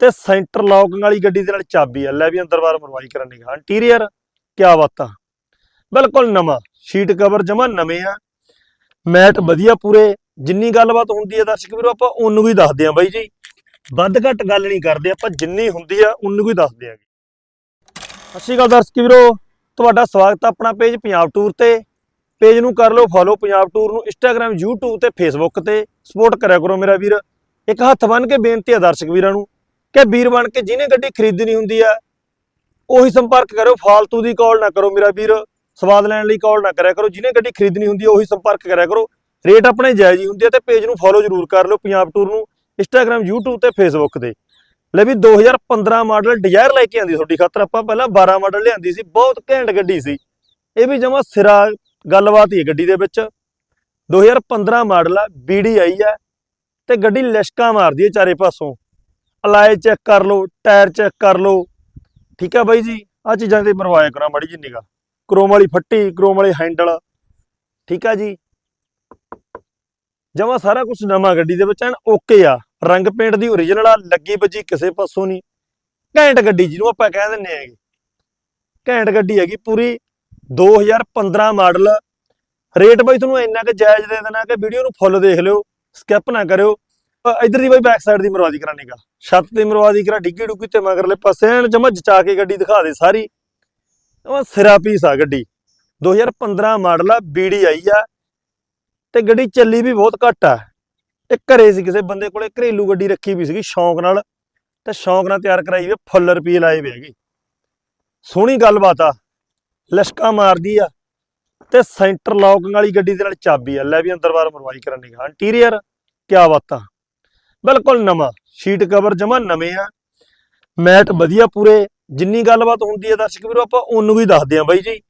ਤੇ centre locking ਵਾਲੀ ਗੱਡੀ ਦੇ ਨਾਲ ਚਾਬੀ ਆ। ਲੈ ਵੀ ਅੰਦਰ ਬਾਰ ਮਰਵਾਈ ਕਰਨ ਹੈ ਇੰਟੀਰੀਅਰ ਕਿਆ ਬਾਤਾਂ ਬਿਲਕੁਲ ਨਵਾਂ। ਸ਼ੀਟ ਕਵਰ ਜਮਾ ਨਵੇਂ ਆ। ਮੈਟ ਵਧੀਆ ਪੂਰੇ। ਜਿੰਨੀ ਗੱਲਬਾਤ ਹੁੰਦੀ ਹੈ ਦਰਸ਼ਕ ਵੀਰੋ, ਆਪਾਂ ਉਹਨੂੰ ਵੀ ਦੱਸਦੇ ਆ ਬਾਈ ਜੀ। ਵੱਧ ਘੱਟ ਗੱਲ ਨਹੀਂ ਕਰਦੇ। ਆਪਾਂ ਜਿੰਨੀ ਹੁੰਦੀ ਆ, ਉਹਨੂੰ ਵੀ ਦੱਸਦੇ ਆਂਗੇ ਸਤਿ ਸ਼੍ਰੀ ਅਕਾਲ ਦਰਸ਼ਕ ਵੀਰੋ। ਤੁਹਾਡਾ ਸਵਾਗਤ ਹੈ ਆਪਣਾ ਪੇਜ ਪੰਜਾਬ ਟੂਰ ਤੇ। ਪੇਜ ਨੂੰ ਕਰ ਲਓ ਫੋਲੋ ਪੰਜਾਬ ਟੂਰ ਨੂੰ ਇੰਸਟਾਗ੍ਰam YouTube ਤੇ Facebook ਤੇ। ਸਪੋਰਟ ਕਰਿਆ ਕਰੋ ਮੇਰਾ ਵੀਰ। ਇੱਕ ਹੱਥ ਬੰਨ ਕੇ ਬੇਨਤੀ ਹੈ ਦਰਸ਼ਕ ਵੀਰਾਂ ਨੂੰ। ਕਿ ਵੀਰ ਬਣ ਕੇ ਜਿਹਨੇ ਗੱਡੀ ਖਰੀਦਣੀ ਹੁੰਦੀ ਆ, ਉਹੀ ਸੰਪਰਕ ਕਰੋ ਫਾਲਤੂ ਦੀ ਕਾਲ ਨਾ ਕਰੋ ਮੇਰਾ ਵੀਰ, ਸਵਾਦ ਲੈਣ ਲਈ ਕਾਲ ਨਾ ਕਰਿਆ ਕਰੋ, ਜਿਹਨੇ ਗੱਡੀ ਖਰੀਦਣੀ ਹੁੰਦੀ ਹੈ ਉਹੀ ਸੰਪਰਕ ਕਰਿਆ ਕਰੋ। ਰੇਟ ਆਪਣੇ ਜਾਇਜ਼ ਹੀ ਹੁੰਦੇ ਆ ਤੇ ਪੇਜ ਨੂੰ ਫੋਲੋ ਜ਼ਰੂਰ ਕਰ ਲਓ, ਪੰਜਾਬ ਟੂਰ ਨੂੰ ਇੰਸਟਾਗ੍ਰam YouTube ਤੇ Facebook ਤੇ। ਲੈ ਵੀ 2015 ਮਾਡਲ ਡਿਜ਼ਾਇਰ ਲੈ ਕੇ ਆਂਦੀ ਤੁਹਾਡੀ ਖਾਤਰ, ਆਪਾਂ ਪਹਿਲਾਂ 12 ਮਾਡਲ ਲਿਆਂਦੀ ਸੀ, ਬਹੁਤ ਘੈਂਟ ਗੱਡੀ ਸੀ। ਇਹ ਵੀ ਜਮਾ ਸਿਰਾ ਗੱਲਬਾਤ ਹੀ ਗੱਡੀ ਦੇ ਵਿੱਚ। 2015 ਮਾਡਲ ਆ ਆਈ ਆ ਤੇ ਗੱਡੀ ਲਿਸ਼ਕਾ ਮਾਰਦੀ ਹੈ ਚਾਰੇ ਪਾਸੋਂ। ਅਲਾਏ ਚੈੱਕ ਕਰ ਲਓ, ਟਾਇਰ ਚੈੱਕ ਕਰ ਲਓ। ਠੀਕ ਆ ਬਾਈ ਜੀ? ਆ ਚੀਜ਼ਾਂ ਤੇ ਮਰਵਾਇਆ ਕਰਾਂ ਬੜੀ ਜੀ ਨਿਗਾ ਕਰੋਮ ਵਾਲੀ ਫੱਟੀ ਕਰੋਮ ਵਾਲੇ ਹੈਂਡਲ ਠੀਕ ਆ ਜੀ? ਜਮਾ ਸਾਰਾ ਕੁਝ ਨਵਾਂ ਗੱਡੀ ਦੇ ਵਿੱਚ ਐਨ ਓਕੇ ਆ। ਰੰਗ ਪੇਂਟ ਦੀ ਓਰੀਜਨਲ ਆ, ਲੱਗੀ ਬੱਜੀ ਕਿਸੇ ਪਾਸੋਂ ਨਹੀਂ। ਘੈਂਟ ਗੱਡੀ ਜਿਹਨੂੰ ਆਪਾਂ ਕਹਿ ਦਿੰਨੇ ਹੈਗੇ। ਘੈਂਟ ਗੱਡੀ ਹੈਗੀ ਪੂਰੀ 2015 ਮਾਡਲ। ਰੇਟ ਬਾਈ ਤੁਹਾਨੂੰ ਇੰਨਾ ਕਿ ਜਾਇਜ਼ ਦੇ ਦੇਣਾ ਕਿ ਵੀਡੀਓ ਨੂੰ ਫੁੱਲ ਦੇਖ ਲਿਓ ਸਕਿਪ ਨਾ ਕਰਿਓ। ਇਧਰ ਦੀ ਬਾਈ ਬੈਕ ਸਾਈਡ ਦੀ ਮਰਵਾਦੀ ਕਰਾਣੇਗਾ ਛੱਤ ਤੇ ਮਰਵਾਜ਼ੀ ਕਰਾ, ਡਿੱਗੀ ਡੁੱਗੀ ਤੇ ਮਗਰਲੇ ਪਾਸੇ ਐਨ ਜਮਾ ਜਚਾ ਕੇ ਗੱਡੀ ਦਿਖਾ ਦੇ ਸਾਰੀ। ਉਹ ਸਿਰਾ ਪੀਸ ਆ ਗੱਡੀ। 2015 ਮਾਡਲ ਆ BDI ਆ। ਤੇ ਗੱਡੀ ਚੱਲੀ ਵੀ ਬਹੁਤ ਘੱਟ ਆ। ਇਹ ਘਰੇ ਸੀ ਕਿਸੇ ਬੰਦੇ ਕੋਲੇ, ਘਰੇਲੂ ਗੱਡੀ ਰੱਖੀ ਵੀ ਸੀਗੀ ਸ਼ੌਂਕ ਨਾਲ। ਤੇ ਸ਼ੌਂਕ ਨਾਲ ਤਿਆਰ ਕਰਾਈ ਵੀ ਫੁੱਲ ਰੁਪਏ ਲਾਏ ਵੇ ਹੈਗੇ। ਸੋਹਣੀ ਗੱਲਬਾਤ ਆ। ਲਸ਼ਕਾ ਮਾਰਦੀ ਆ। ਤੇ ਸੈਂਟਰ ਲੌਕਿੰਗ ਵਾਲੀ ਗੱਡੀ ਦੇ ਨਾਲ ਚਾਬੀ ਆ। ਲੈ ਵੀ ਅੰਦਰ ਬਾਰ ਮਰਵਾਈ ਕਰਨੀ ਹੈ ਇੰਟੀਰੀਅਰ ਕਿਆ ਬਾਤਾਂ। ਬਿਲਕੁਲ ਨਵਾਂ। ਸ਼ੀਟ ਕਵਰ ਜਮਾ ਨਵੇਂ ਆ। ਮੈਟ ਵਧੀਆ ਪੂਰੇ। ਜਿੰਨੀ ਗੱਲਬਾਤ ਹੁੰਦੀ ਹੈ ਦਰਸ਼ਕ ਵੀਰੋ, ਆਪਾਂ ਉਹਨੂੰ ਵੀ ਦੱਸਦੇ ਆ ਬਾਈ ਜੀ।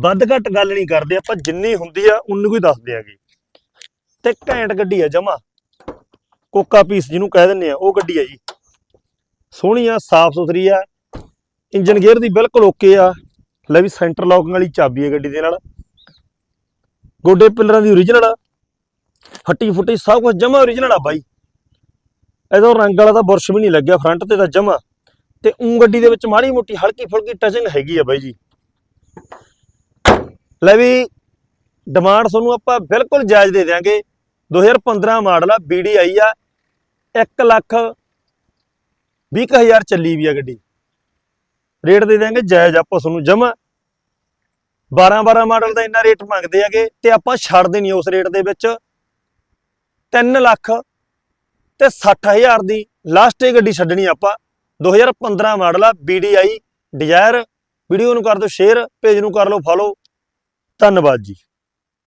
ਵੱਧ ਘੱਟ ਗੱਲ ਨਹੀਂ ਕਰਦੇ, ਆਪਾਂ ਜਿੰਨੀ ਹੁੰਦੀ ਆ ਉਹਨੂੰ ਹੀ ਦੱਸਦੇ ਆਗੇ। ਤੇ ਘੈਂਟ ਗੱਡੀ ਆ ਜਮਾ। ਕੋਕਾ ਪੀਸ ਜਿਹਨੂੰ ਕਹਿ ਦਿੰਦੇ ਆ, ਉਹ ਗੱਡੀ ਆ ਜੀ। ਸੋਹਣੀ ਆ, ਸਾਫ਼ ਸੁਥਰੀ ਆ। ਇੰਜਨ ਗੇਅਰ ਦੀ ਬਿਲਕੁਲ ਓਕੇ ਆ। ਲੈ ਵੀ ਸੈਂਟਰ ਲੌਕਿੰਗ ਵਾਲੀ ਚਾਬੀ ਹੈ ਗੱਡੀ ਦੇ ਨਾਲ। ਗੋਡੇ ਪਿਲਰਾਂ ਦੀ ਓਰੀਜਨਲ ਆ। ਫੱਟੀ ਫੁੱਟੀ ਸਭ ਕੁਝ ਜਮਾ ਓਰੀਜਨਲ ਆ ਬਾਈ। ਇਹਦਾ ਰੰਗ ਵਾਲਾ ਤਾਂ ਬੁਰਸ਼ ਵੀ ਨਹੀਂ ਲੱਗਿਆ ਫਰੰਟ ਤੇ ਤਾਂ ਜਮਾ ਤੇ ਉਂ ਗੱਡੀ ਦੇ ਵਿੱਚ ਮਾੜੀ ਮੋਟੀ ਹਲਕੀ ਫੁਲਕੀ ਟਚਿੰਗ ਹੈਗੀ ਆ ਬਾਈ ਜੀ। ਲੈ ਵੀ ਡਿਮਾਂਡ ਤੁਹਾਨੂੰ ਆਪਾਂ ਬਿਲਕੁਲ ਜਾਇਜ਼ ਦੇ ਦਿਆਂਗੇ। 2015 ਮਾਡਲ ਆ ਆਈ ਆ 1 ਲੱਖ 20000 ਚੱਲੀ ਵੀ ਆ ਗੱਡੀ। ਰੇਟ ਦੇ ਦਿਆਂਗੇ ਜਾਇਜ਼ ਆਪਾਂ ਤੁਹਾਨੂੰ ਜਮਾ 12 12 ਮਾਡਲ ਦਾ ਇੰਨਾ ਰੇਟ ਮੰਗਦੇ ਹੈਗੇ ਤੇ ਆਪਾਂ ਛੱਡਦੇ ਨਹੀਂ ਉਸ ਰੇਟ ਦੇ ਵਿੱਚ। 3 ਲੱਖ ਤੇ 60000 ਦੀ ਲਾਸਟ ਇਹ ਗੱਡੀ ਛੱਡਣੀ ਆਪਾਂ। 2015 ਮਾਡਲ ਆ BDI ਡਿਜ਼ਾਇਰ ਵੀਡੀਓ ਨੂੰ ਕਰ ਦਿਓ ਸ਼ੇਅਰ ਪੇਜ ਨੂੰ ਕਰ ਲਓ ਫੋਲੋ ਧੰਨਵਾਦ ਜੀ।